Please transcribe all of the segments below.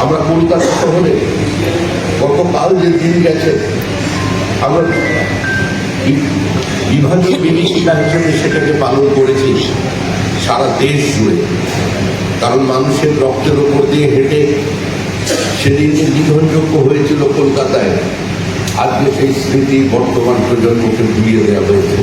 আমরা কলকাতা শহরে গতকাল যে দিন গেছে, আমরা বি- বিভাজন বিভীষিকা হিসেবে সেটাকে পালন করেছি সারা দেশ জুড়ে। কারণ মানুষের রক্তের ওপর দিয়ে হেঁটে সেদিন যে নিধনযোগ্য হয়েছিল কলকাতায়। আজকে সেই স্মৃতি বর্তমান প্রজন্মকে ভুলিয়ে দেওয়া হয়েছে।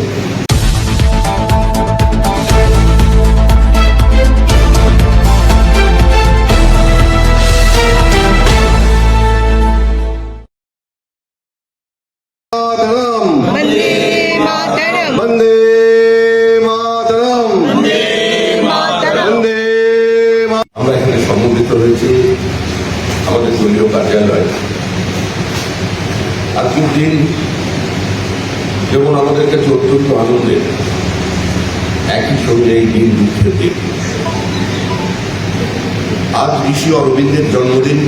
আমাদের দলীয় কার্যালয়। আজকের দিন যেমন আমাদের কাছে অত্যন্ত আনন্দের, একই সঙ্গে এই দিন দুঃখের দিন। আজ ঋষি অরবিন্দের জন্মদিন।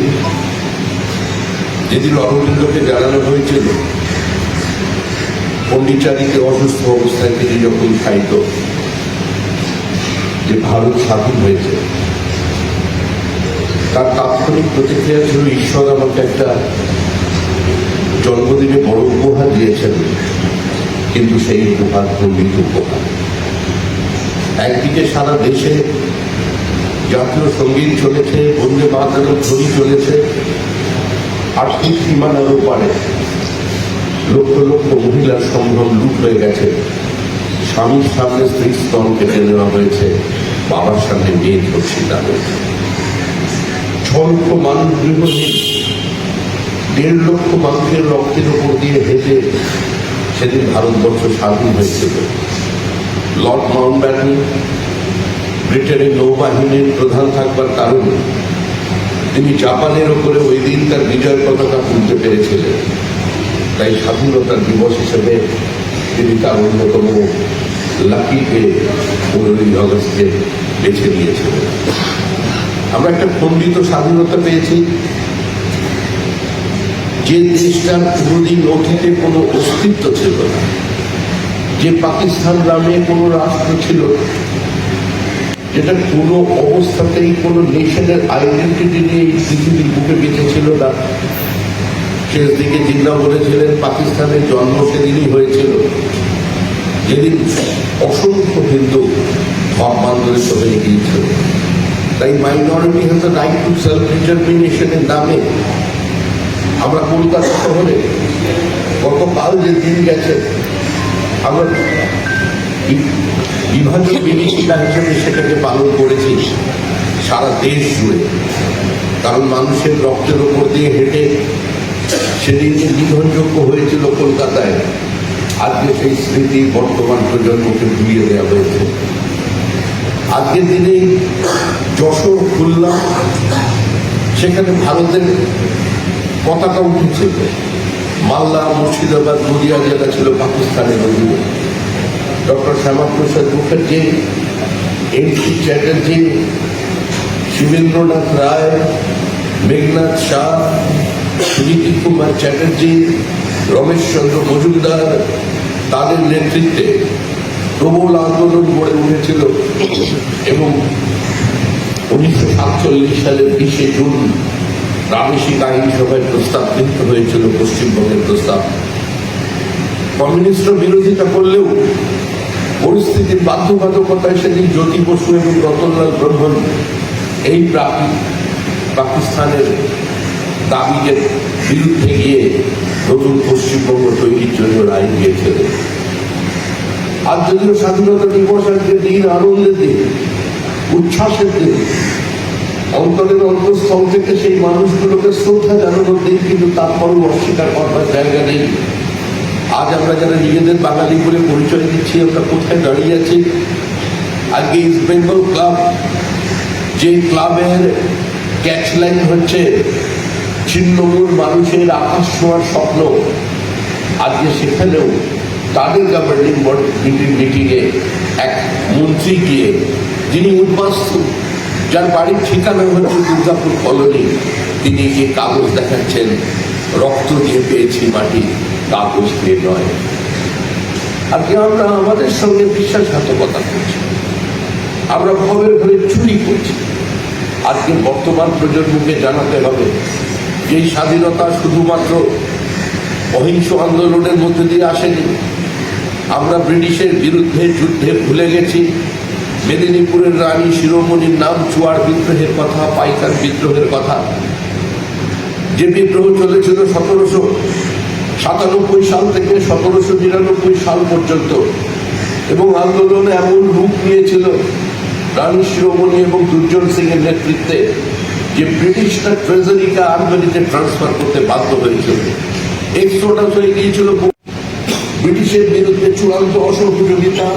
যেদিন অরবিন্দকে জানানো হয়েছিল পণ্ডিচারীতে অসুস্থ অবস্থায় তিনি যখন খাইত, যে ভারত স্বাধীন হয়েছে। তার তাৎক্ষণিক প্রতিক্রিয়া ছিল, ঈশ্বর আমাকে একটা জন্মদিনে বড় উপহার দিয়েছেন, কিন্তু সেই উপহার পণ্ডিত উপহার। একদিকে সারা দেশে জাতীয় সংগীত চলেছে, বন্দে মাতারের ধ্বনি চলেছে আর্থিক সীমানার ওপারে লক্ষ লক্ষ মহিলার সম্ভ্রম লুট হয়ে গেছে। স্বামীর সামনে স্ত্রীর স্তন কেটে নেওয়া হয়েছে, বাবার সামনে মেয়ে ধর্ষিতা হয়েছে। ছ লক্ষ মানুষ গৃহহীন দেড় লক্ষ মানুষের রক্তের উপর দিয়ে হেঁটে সেদিন ভারতবর্ষ স্বাধীন হয়েছিল। লর্ড মাউন্টব্যাটেন, ব্রিটেনের নৌবাহিনীর প্রধান থাকবার কারণে তিনি জাপানের ওপরে ওই দিন তার বিজয় পতাকা তুলতে পেরেছিলেন। তাই স্বাধীনতার দিবস হিসেবে তিনি তার অন্যতম লাকিকে পনেরোই আগস্টে বেছে নিয়েছিলেন। আমরা একটা খণ্ডিত স্বাধীনতা পেয়েছি। যে দেশটার কোনোদিন অতীতে কোনো অস্তিত্ব ছিল না, যে পাকিস্তান নামে কোনো রাষ্ট্র ছিল যেটা কোনো অবস্থাতেই কোনো নেশনের আইডেন্টিটি নিয়ে এই পৃথিবীর বুকে বেঁচে ছিল না। শেষ দিকে জিন্না বলেছিলেন পাকিস্তানের জন্ম সেদিনই হয়েছিল। যেদিন অসংখ্য হিন্দু ধর্মান্তরিত হয়ে গিয়েছিল তাই minority has the right to self ডিটারমিনেশনের নামে। আমরা কলকাতা শহরে গতকাল যে দিন গেছে, আমরা বি- বিভাজন বিভীষিকা হিসেবে সেটাকে পালন করেছি সারা দেশ জুড়ে। কারণ মানুষের রক্তের ওপর দিয়ে হেঁটে সেদিন যে নিধনযোগ্য হয়েছিল কলকাতায়। আজকে সেই স্মৃতি বর্তমান প্রজন্মকে ভুলিয়ে দেওয়া হয়েছে। আজকের দিনে যশোর, খুলনা, সেখানে ভারতের পতাকা উঠেছিল মালদা, মুর্শিদাবাদ, নদিয়া জেলা ছিল পাকিস্তানের অধীনে doctor Shyamaprasad Mukherjee N C Chatterjee, Shibendranath Roy, Meghnath Shah, Suniti Kumar Chatterjee, Ramesh Chandra Majumdar, তাদের নেতৃত্বে প্রবল আন্দোলন গড়ে উঠেছিল এবং উনিশশো সাতচল্লিশ সালের বিশে জুন প্রাদেশিক আইনসভায় প্রস্তাব গৃহীত হয়েছিল, পশ্চিমবঙ্গের প্রস্তাব। কমিউনিস্টরা বিরোধিতা করলেও পরিস্থিতির বাধ্যবাধকতায় সেদিন জ্যোতি বসু এবং রতনলাল ব্রহ্মণ এই পাকিস্তানের দাবিকে বিরুদ্ধে গিয়ে নতুন পশ্চিমবঙ্গ তৈরির জন্য রায় দিয়েছিলেন। আজ যদিও স্বাধীনতা দিবস আজকে দিন আনন্দের দিন উচ্ছ্বাসের দিন। অন্তরের অন্তঃস্থল থেকে সেই মানুষগুলোকে শ্রদ্ধা জানানোর দিন, কিন্তু তারপরও অস্বীকার করবার জায়গা নেই। আজ আমরা যারা নিজেদের বাঙালি বলে পরিচয় দিচ্ছি, আমরা কোথায় দাঁড়িয়ে আছি? আজকে ইস্ট বেঙ্গল ক্লাব যে ক্লাবের ক্যাচ লাইন হচ্ছে, ছিন্নমূল মানুষের আকাশ ছোঁয়ার স্বপ্ন। আজকে সেখানেও তাদের গভর্নিং মিটিং মিটিংয়ে এক মন্ত্রী গিয়ে, যিনি উদ্বাস্তু, যার বাড়ির ঠিকানা হচ্ছে দুর্গাপুর কলোনি, তিনি যে কাগজ দেখাচ্ছেন, রক্ত দিয়ে পেয়েছি মাটি, কাগজ দিয়ে নয়। আজকে আমরা আমাদের সঙ্গে বিশ্বাসঘাতকতা করছি? আমরা ভবের ঘরে চুরি করছি। আজকে বর্তমান প্রজন্মকে জানাতে হবে, যে স্বাধীনতা শুধুমাত্র অহিংস আন্দোলনের মধ্যে দিয়ে আসেনি আমরা ব্রিটিশের বিরুদ্ধে যুদ্ধে ভুলে গেছি। মেদিনীপুরের রানী শিরোমণির নাম চুয়ার বিদ্রোহের কথা, পাইকার বিদ্রোহের কথা। যে বিদ্রোহ চলেছিল সতেরোশো সাতানব্বই সাল থেকে সতেরোশো নিরানব্বই সাল পর্যন্ত এবং আন্দোলনে এমন রূপ নিয়েছিল রানী শিরোমণি এবং দুর্জন সিং এর নেতৃত্বে যে ব্রিটিশরা ট্রেজারিকে আর্মানিতে ট্রান্সফার করতে বাধ্য হয়েছিল। এক্সট্রোডাস হয়ে গিয়েছিল ব্রিটিশের বিরুদ্ধে চূড়ান্ত অসহযোগিতা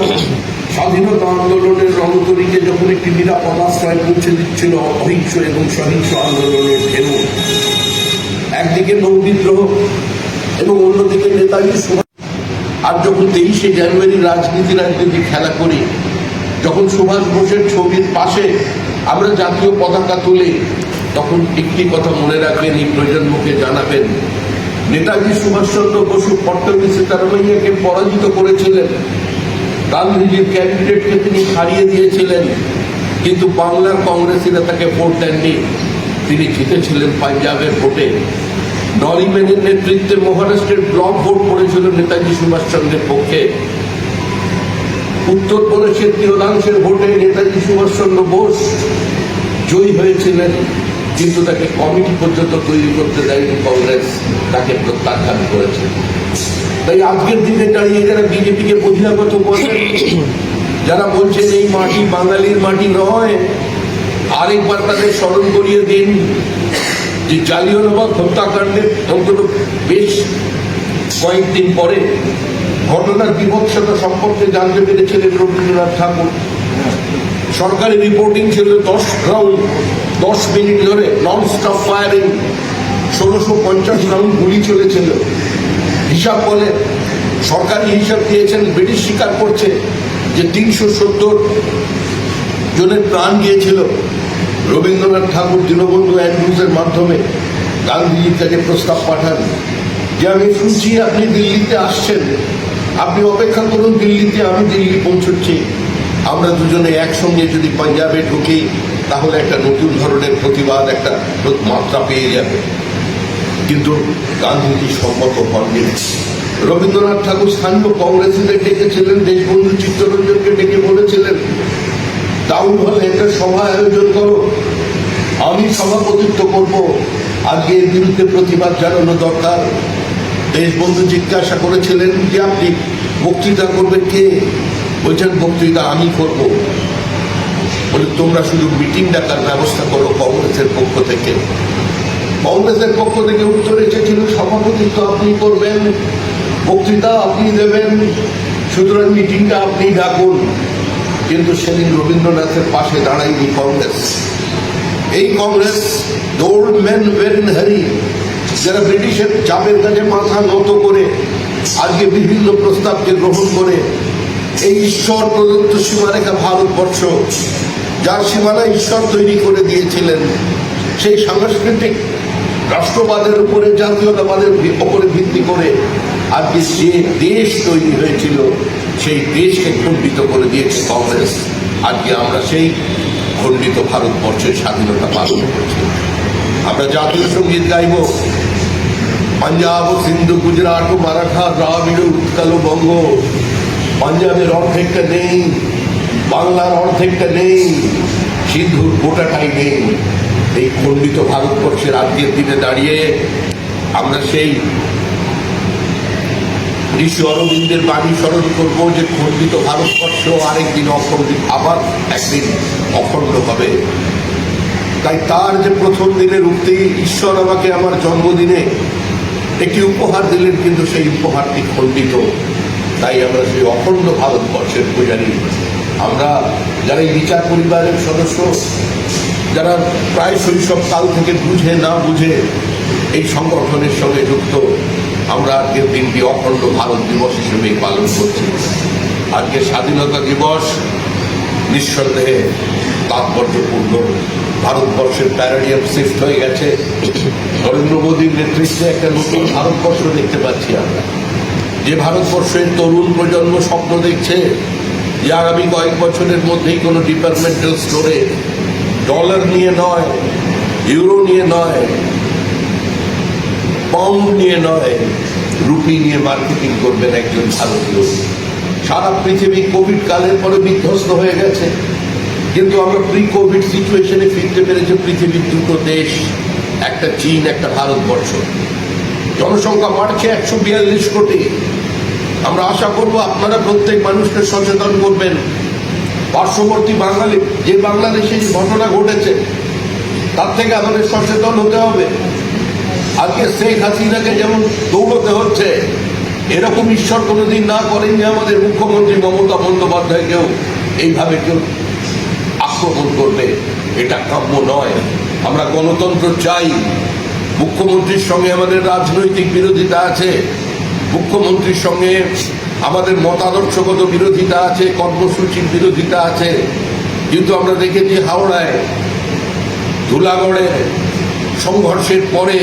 স্বাধীনতা আন্দোলনের রণতরীকে যখন একটি নিরাপদ আশ্রয় পৌঁছে দিচ্ছিল অহিংস এবং সহিংস আন্দোলনের ঢেউ। একদিকে নৌ বিদ্রোহ এবং অন্যদিকে নেতাজি সুভাষ। আর যখন তেইশে জানুয়ারি রাজনীতি রাজনীতি খেলা করি, যখন সুভাষ বোসের ছবির পাশে আমরা জাতীয় পতাকা তুলি, তখন একটি কথা মনে রাখবেন, এই প্রজন্মকে জানাবেন নেতাজি সুভাষচন্দ্র বসু পট্টবী সীতারামাইয়াকে পরাজিত করেছিলেন। গান্ধীজির ক্যান্ডিডেটকে তিনি হারিয়ে দিয়েছিলেন, কিন্তু বাংলার কংগ্রেসীরা তাকে ভোট দেননি। তিনি জিতেছিলেন পাঞ্জাবের ভোটে। নরিমেনের নেতৃত্বে মহারাষ্ট্রের ব্লক ভোট পড়েছিল নেতাজি সুভাষচন্দ্রের পক্ষে। উত্তরপ্রদেশের তৃণাংশের ভোটে নেতাজি সুভাষচন্দ্র বোস জয়ী হয়েছিলেন। কিন্তু তাকে কমিটি পর্যন্ত তৈরি করতে দেয়নি কংগ্রেস, তাকে প্রত্যাখ্যান করেছে। তাই আজকের দিনে দাঁড়িয়ে যারা বিজেপিকে বহিরাগত করছেন যারা বলছেন এই মাটি বাঙালির মাটি নয়, আরেকবার তাদের স্মরণ করিয়ে দিন যে জালিয়ানবাগ হত্যাকাণ্ডের অন্তত বেশ কয়েকদিন পরে ঘটনার বিভৎসতা সম্পর্কে জানতে পেরেছিলেন রবীন্দ্রনাথ ঠাকুর। সরকারি রিপোর্টিং ছিল দশ রাউন্ড দশ মিনিট ধরে নন স্টপ ফায়ারিং ষোলোশো পঞ্চাশ রাউন্ড গুলি চলেছিল। হিসাব বলে, সরকারি হিসাব দিয়েছেন, ব্রিটিশ স্বীকার করছে যে তিনশো সত্তর জনের প্রাণ গিয়েছিল। রবীন্দ্রনাথ ঠাকুর, দীনবন্ধু অ্যান্ড্রুজের মাধ্যমে গান্ধীজির কাছে প্রস্তাব পাঠান, যে আমি শুনছি আপনি দিল্লিতে আসছেন, আপনি অপেক্ষা করুন, দিল্লিতে আমি দিল্লি পৌঁছচ্ছি। আমরা দুজনে একসঙ্গে যদি পাঞ্জাবে ঢুকি, তাহলে একটা নতুন ধরনের প্রতিবাদ, একটা মাত্রা পেয়ে যাবে। কিন্তু গান্ধীজি সম্মত হননি রবীন্দ্রনাথ ঠাকুর স্থানীয় কংগ্রেসীদের ডেকেছিলেন, দেশবন্ধু চিত্তরঞ্জনকে ডেকে বলেছিলেন টাউন হলে একটা সভা আয়োজন করো। আমি সভাপতিত্ব করব। আজকে এর বিরুদ্ধে প্রতিবাদ জানানো দরকার। দেশবন্ধু জিজ্ঞাসা করেছিলেন, যে আপনি বক্তৃতা করবেন কে? বলছেন, বক্তৃতা আমি করব। বলে, তোমরা শুধু মিটিং ডাকার ব্যবস্থা করো কংগ্রেসের পক্ষ থেকে। কংগ্রেসের পক্ষ থেকে উত্তর এসেছিল, সভাপতিত্ব আপনি করবেন, বক্তৃতা আপনি দেবেন, সুতরাং মিটিংটা আপনি ডাকুন। কিন্তু সেদিন রবীন্দ্রনাথের পাশে দাঁড়ায়নি কংগ্রেস। এই কংগ্রেস দৌড় মেন ওয়েন হ্যারি যারা ব্রিটিশের চাপের কাছে মাথা নত করে, আজকে বিভিন্ন প্রস্তাবকে গ্রহণ করে এই ঈশ্বর প্রদত্ত সীমারেখা ভারতবর্ষ, যার সীমানা ঈশ্বর তৈরি করে দিয়েছিলেন, সেই সাংস্কৃতিক রাষ্ট্রবাদের উপরে, জাতীয়তাবাদের উপরে ভিত্তি করে আজকে যে দেশ তৈরি হয়েছিল, সেই দেশকে খণ্ডিত করে দিয়েছে কংগ্রেস। আজকে আমরা সেই খণ্ডিত ভারতবর্ষের স্বাধীনতা পালন করছি। আমরা জাতীয় সংগীত গাইব। পাঞ্জাব, সিন্ধু, গুজরাট, মারাঠা, দ্রাবিড় উৎকাল বঙ্গ পাঞ্জাবের অর্ধেকটা নেই, বাংলার অর্ধেকটা নেই, সিন্ধুর গোটাটাই নেই। এই খণ্ডিত ভারতবর্ষের আজকের দিনে দাঁড়িয়ে আমরা সেই ঋষি অরবিন্দের বাণী স্মরণ করব যে খণ্ডিত ভারতবর্ষ আরেকদিন অখণ্ডিত, আবার একদিন অখণ্ড হবে। তাই তার যে প্রথম দিনের উক্তি, ঈশ্বর আমাকে আমার জন্মদিনে একটি উপহার দিলেন, কিন্তু সেই উপহারটি খণ্ডিত। তাই আমরা সেই অখণ্ড ভারতবর্ষের পূজারী আমরা যারা এই বিচার পরিবারের সদস্য, যারা প্রায় শৈশব কাল থেকে বুঝে না বুঝে এই সংগঠনের সঙ্গে যুক্ত, আমরা আজকের দিনটি অখণ্ড ভারত দিবস হিসেবেই পালন করছি। আজকে স্বাধীনতা দিবস নিঃসন্দেহে তাৎপর্যপূর্ণ। ভারতবর্ষের প্যারাডিয়াম শিফট হয়ে গেছে। নরেন্দ্র মোদীর নেতৃত্বে একটা নতুন ভারতবর্ষ দেখতে পাচ্ছি আমরা। যে ভারতবর্ষের তরুণ প্রজন্ম স্বপ্ন দেখছে যে আগামী কয়েক বছরের মধ্যেই কোনো ডিপার্টমেন্টাল স্টোরে ডলার নিয়ে নয় ইউরো নিয়ে নয় পাউন্ড নিয়ে নয় রুপি নিয়ে মার্কেটিং করবেন একজন ভারতীয়। সারা পৃথিবী কোভিড কালের পরে বিধ্বস্ত হয়ে গেছে। কিন্তু আমরা প্রি কোভিড সিচুয়েশনে ফিরতে পেরেছি পৃথিবীর দুটো দেশ, একটা চীন, একটা ভারতবর্ষ। জনসংখ্যা বাড়ছে একশো বিয়াল্লিশ কোটি। আমরা আশা করব আপনারা প্রত্যেক মানুষকে সচেতন করবেন। পার্শ্ববর্তী বাঙালি, যে বাংলাদেশে যে ঘটনা ঘটেছে, তার থেকে আমাদের সচেতন হতে হবে। আজকে শেখ হাসিনাকে যেমন দৌড়তে হচ্ছে, এরকম ঈশ্বর কোনোদিন না করেন যে আমাদের মুখ্যমন্ত্রী মমতা বন্দ্যোপাধ্যায়কেও এইভাবে কেউ আক্রমণ করবে, এটা কাম্য নয়। আমরা গণতন্ত্র চাই। মুখ্যমন্ত্রীর সঙ্গে আমাদের রাজনৈতিক বিরোধিতা আছে। মুখ্যমন্ত্রীর সঙ্গে আমাদের মতাদর্শগত বিরোধিতা আছে, কর্মসূচির বিরোধিতা আছে। কিন্তু আমরা দেখেছি হাওড়ায়, ধুলাগড়ে, সংঘর্ষের পরে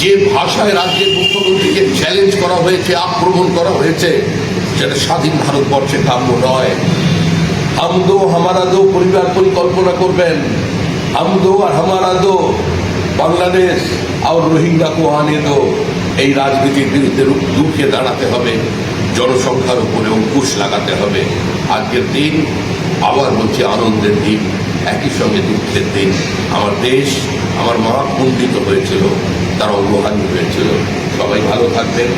যে ভাষায় রাজ্যের মুখ্যমন্ত্রীকে চ্যালেঞ্জ করা হয়েছে, আক্রমণ করা হয়েছে, সেটা স্বাধীন ভারতবর্ষে কাম্য নয়। আমদো হামারা দো পরিবার পরিকল্পনা করবেন। আমদো আর হামারা দো, বাংলাদেশ আর রোহিঙ্গা কো আনে দো। এই রাজনীতির বিরুদ্ধে রুখে দাঁড়াতে হবে, জনসংখ্যার উপরে অঙ্কুশ লাগাতে হবে। আজকের দিন আবার হচ্ছে আনন্দের দিন, একই সঙ্গে দুঃখের দিন। আমার দেশ আমার মা কুণ্ডিত হয়েছিল, তার অঙ্গহানি হয়েছিল। সবাই ভালো থাকবেন।